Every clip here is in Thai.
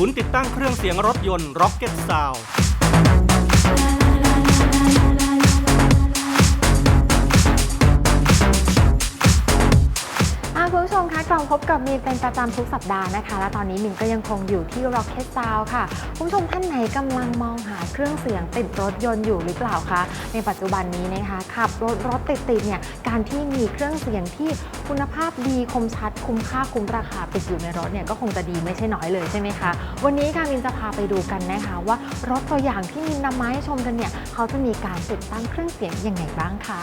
ศูนย์ติดตั้งเครื่องเสียงรถยนต์ Rocket Sound เป็นประจำทุกสัปดาห์นะคะ และตอนนี้มินก็ยังคงอยู่ที่ Rocket Sound ค่ะ คุณผู้ชมท่านไหนกำลังมองหาเครื่องเสียงติดรถยนต์อยู่หรือเปล่าคะ ในปัจจุบันนี้นะคะขับรถรถติดๆเนี่ย การที่มีเครื่องเสียงที่คุณภาพดีคมชัด คุ้มค่าคุ้มราคาติดอยู่ในรถเนี่ยก็คงจะดีไม่ใช่น้อยเลยใช่ไหมคะ วันนี้ค่ะมินจะพาไปดูกันนะคะว่ารถตัวอย่างที่มินนำมาให้ชมกันเนี่ยเขาจะมีการติดตั้งเครื่องเสียงยังไงบ้างคะ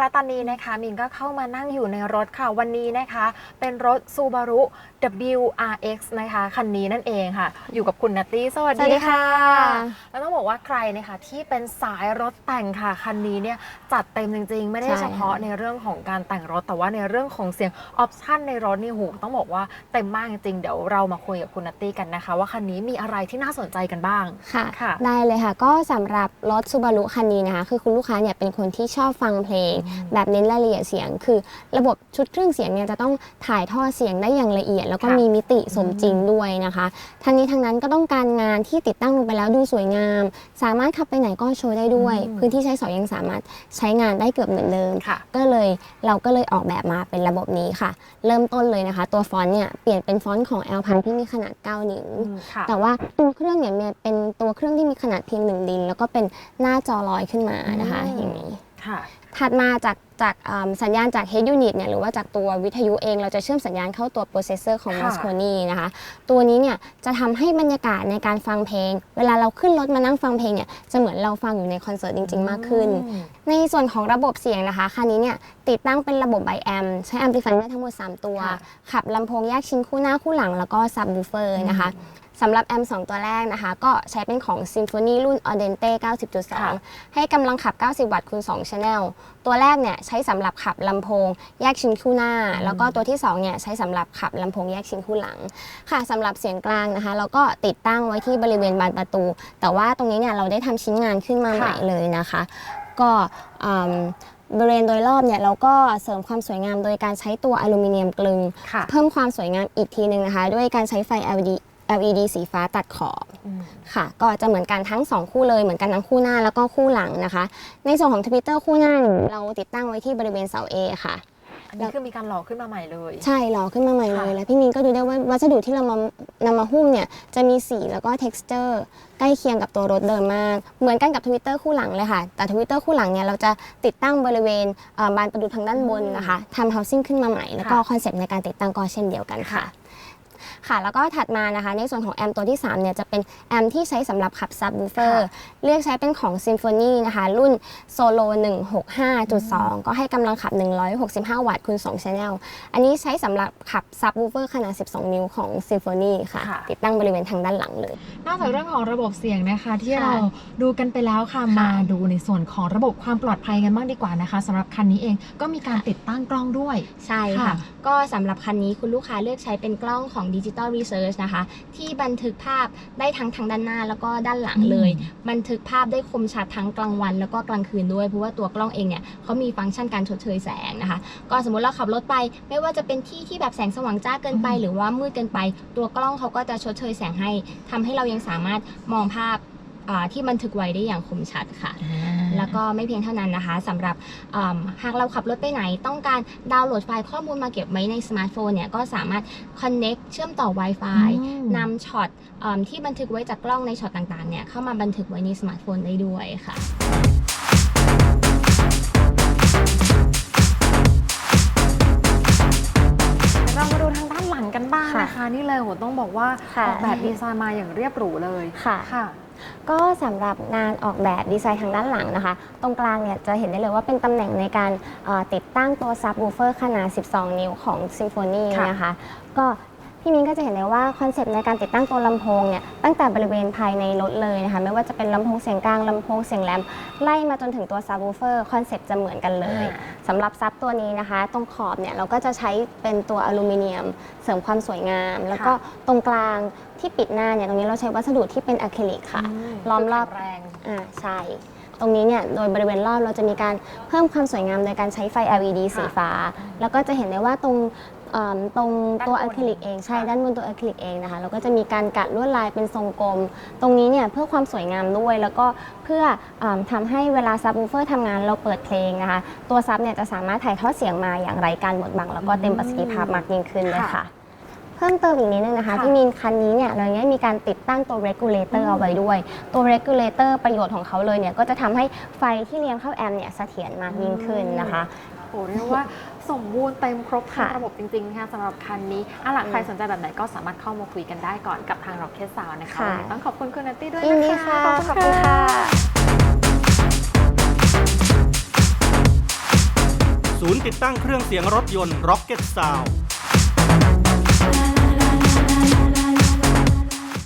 และตอนนี้นะคะมินก็เข้ามานั่งอยู่ในรถค่ะวันนี้นะคะ เป็นรถ Subaru WRX นะคะคันนี้นั่นเองค่ะ อยู่กับคุณนัตตี้สวัสสวัสดีดีค่ะค่ะ แล้วต้องบอกว่าใครนะคะที่เป็นสายรถแต่งค่ะคันนี้เนี่ยจัดเต็มจริง ๆ ไม่ได้ใช่เฉพาะในเรื่องของการแต่งรถ แต่ว่าในเรื่องของเสียงออปชันในรถนี่โหต้องบอกว่าเต็มมากจริงๆเดี๋ยวเรามาคุยกับคุณนัตตี้กันนะคะ ว่าคันนี้มีอะไรที่น่าสนใจกันบ้างค่ะค่ะได้เลยค่ะ ก็สำหรับรถ Subaru คันนี้นะคะคือคุณลูกค้าเนี่ยเป็นคนที่ชอบฟังเพลงแบบเน้นรายละเอียดเสียง คือ ระบบชุดเครื่องเสียงเนี่ยจะต้องถ่ายทอดเสียงได้อย่างละเอียด แล้วก็ค่ะ มีมิติสมจริงด้วยนะคะทั้งนี้ทั้งนั้นก็ต้องการงานที่ติดตั้งลงไปแล้วดูสวยงาม สามารถขับไปไหนก็โชว์ได้ด้วย อืม พื้นที่ใช้สอยยังสามารถใช้งานได้เกือบเหมือนเดิม ค่ะ ก็เลยเราก็เลยออกแบบมาเป็นระบบนี้ค่ะ เริ่มต้นเลยนะคะ ตัวฟอนต์เนี่ยเปลี่ยนเป็นฟอนต์ของ L พันที่มีขนาด 9 นิ้วอืมค่ะ แต่ว่าตัวเครื่องเนี่ยมันเป็นตัวเครื่องที่มีขนาดเพียงหนึ่งดิน แล้วก็เป็นหน้าจอลอยขึ้นมานะคะ อืม อย่างนี้ ค่ะ ถัดมาจากจากอ่าสัญญาณจาก head unit เนี่ยหรือว่าจากตัววิทยุเอง เราจะเชื่อมสัญญาณเข้าตัว processor ของค่ะ Moscone นะคะ ตัวนี้เนี่ยจะทำให้บรรยากาศในการฟังเพลง เวลาเราขึ้นรถมานั่งฟังเพลงเนี่ยจะเหมือนเราฟังอยู่ในคอนเสิร์ตจริง ๆ มากขึ้นอืมในส่วนของระบบเสียงนะคะคันนี้เนี่ยติดตั้งเป็นระบบไบแอมใช้แอมพลิฟายได้ทั้งหมด 3 ตัวค่ะขับลำโพงแยกชิ้นคู่หน้าคู่หลังแล้วก็ซับ w ูเฟอร์นะคะ สำหรับแอม2ตัวแรกนะคะ ก็ใช้เป็นของ Symphony รุ่น Audente ค่ะ90.2 ให้กำลังขับ 90 วัตต์คูณ2 Channel ตัวแรกเนี่ยใช้สำหรับขับลำโพง แยกชิ้นคู่หน้า แล้วก็ตัวที่2เนี่ยใช้สำหรับขับลำโพงแยกชิ้นคู่หลัง ค่ะสำหรับเสียงกลางนะคะ เราก็ติดตั้งไว้ที่บริเวณบานประตู แต่ว่าตรงนี้เนี่ยเราได้ทำชิ้นงานขึ้นมาใหม่ค่ะเลยนะคะ ก็อืมบริเวณโดยรอบเนี่ยเราก็เสริมความสวยงามโดยการใช้ตัวอลูมิเนียมกลึงค่ะเพิ่มความสวยงามอีกทีหนึ่งนะคะ ด้วยการใช้ไฟ LED LED สีฟ้าตัดขอบอืมค่ะ ก็จะเหมือนกันทั้ง 2 คู่เลยเหมือนกันทั้งคู่หน้าแล้วก็คู่หลังนะคะ ในส่วนของทวิตเตอร์คู่หน้าเราติดตั้งไว้ที่บริเวณเสา A ค่ะอันนี้คือมีการหล่อขึ้นมาใหม่เลย ใช่หล่อขึ้นมาใหม่เลยค่ะแล้วพี่มินก็ดูได้ว่าวัสดุที่เรามานำมาหุ้มเนี่ยจะมีสีแล้วก็ texture ใกล้เคียงกับตัวรถเดิมมาก เหมือนกันกับทวิตเตอร์คู่หลังเลยค่ะ แต่ทวิตเตอร์คู่หลังเนี่ยเราจะติดตั้งบริเวณเอ่อบานประตูทางด้านบนนะคะทำ housing ขึ้นมาใหม่ แล้วก็ค่ะคอนเซปต์ในการติดตั้งก็เช่นเดียวกันค่ะ ค่ะค่ะ แล้วก็ถัดมานะคะ ในส่วนของแอมป์ตัวที่3เนี่ยจะเป็นแอมป์ที่ใช้สำหรับขับซับ w ูเฟอร์ค่ะเรียกใช้เป็นของ Symphony นะคะ รุ่น Solo 165.2 ก็ให้กำลังขับ 165 วัตต์คูณ2 Channel อันนี้ใช้สำหรับขับซับ w ูเฟอร์ขนาด 12 นิ้วของ Symphony ค่ะ ค่ะ ติดตั้งบริเวณทางด้านหลังเลย นอกจากเรื่องของระบบเสียงนะคะ ที่ค่ะเราดูกันไปแล้วค่ะค่ะ มาดูในส่วนของระบบความปลอดภัยกันบ้างดีกว่านะคะสำหรับคันนี้เองก็มีการติดตั้งกล้องด้วย ใช่ค่ะ ค่ะก็สำหรับคันนี้คุณลูกค้าเลือกใช้เป็นกล้องของ Digital Research นะคะ ที่บันทึกภาพได้ทั้งทางด้านหน้าแล้วก็ด้านหลังเลย บันทึกภาพได้คมชัดทั้งกลางวัน แล้วก็กลางคืนด้วย เพราะว่าตัวกล้องเองเนี่ยเขามีฟังก์ชันการชดเชยแสงนะคะ ก็สมมติเราขับรถไป ไม่ว่าจะเป็นที่ที่แบบแสงสว่างจ้าเกินไปอืมหรือว่ามืดเกินไป ตัวกล้องเขาก็จะชดเชยแสงให้ทำให้เรายังสามารถมองภาพอ่า ที่บันทึกไว้ได้อย่างคมชัดค่ะ แล้วก็ไม่เพียงเท่านั้นนะคะสำหรับอืมหากเราขับรถไปไหน ต้องการดาวน์โหลดไฟล์ข้อมูลมาเก็บไว้ในสมาร์ทโฟนเนี่ยก็สามารถ Connect เชื่อมต่อ Wi-Fi อืมนำช็อตอืมที่บันทึกไว้จากกล้องในช็อตต่างๆเนี่ยเข้ามาบันทึกไว้ในสมาร์ทโฟนได้ด้วยค่ะเรามาดูทางด้านหลังกันบ้างค่ะนะคะนี่เลยโหต้องบอกว่าค่ะออกแบบดีไซน์มาอย่างเรียบหรูเลยค่ะค่ะ ก็สำหรับงานออกแบบดีไซน์ทางด้านหลังนะคะ ตรงกลางเนี่ยจะเห็นได้เลยว่าเป็นตำแหน่งในการติดตั้งตัวซับวูเฟอร์ขนาด 12 นิ้วของซิมโฟนีนะคะ ก็ พี่มิ้นก็จะเห็นได้ว่าคอนเซปต์ในการติดตั้งตัวลำโพงเนี่ยตั้งแต่บริเวณภายในรถเลยนะคะไม่ว่าจะเป็นลำโพงเสียงกลางลำโพงเสียงแหลมไล่มาจนถึงตัวซับ w ูเฟอร์คอนเซปต์จะเหมือนกันเลยอ่าสำหรับซับตัวนี้นะคะ ตรงขอบเนี่ยเราก็จะใช้เป็นตัวอลูมิเนียม เสริมความสวยงาม แล้วก็ตรงกลางที่ปิดหน้าเนี่ยตรงนี้เราใช้วัสดุที่เป็นอะคริลิกค่ะล้อมรอบแรงอ่าใช่ตรงนี้เนี่ยโดยบริเวณรอบเราจะมีการเพิ่มความสวยงามโดยการใช้ไฟ LED สีฟ้า แล้วก็จะเห็นได้ว่าตรงเอิ่มตรงตัวด้านบนอะคริลิกเองใช่ค่ะ ด้านบนตัวอะคริลิกเองนะคะเราก็จะมีการกัดลวดลายเป็นทรงกลม ตรงนี้เนี่ยเพื่อความสวยงามด้วย แล้วก็เพื่อเอมทำให้เวลาซับวูเฟอร์ทำงานเราเปิดเพลงนะคะ ตัวซับเนี่ยจะสามารถถ่ายทอดเสียงมาอย่างไร้การบดบัง แล้วก็เต็มประสิทธิภาพมากยิ่งขึ้นเลยค่ะ เพิ่มเติมอีกนิดนึงนะคะ ค่ะที่มีนคันนี้เนี่ยเราเนี่ยมีการติดตั้งตัว regulator เอาไว้ด้วย ตัว regulator ประโยชน์ของเขาเลยเนี่ยก็จะทำให้ไฟที่เลี้ยงเข้าแอมป์เนี่ยเสถียรมากยิ่งขึ้นนะคะ โอ้เรียกว่าสมบูรณ์เต็มครบทั้งค่ะระบบจริงๆนะคะสำหรับคันนี้อะหลักอืมใครสนใจแบบไหนก็สามารถเข้ามาคุยกันได้ก่อนกับทาง Rocket Sound นะคะค่ะ วันนี้ต้องขอบคุณคุณนัตตี้ด้วยยินดีนะคะ ค่ะ ขอบคุณค่ะ ศูนย์ติดตั้งเครื่องเสียงรถยนต์ Rocket Sound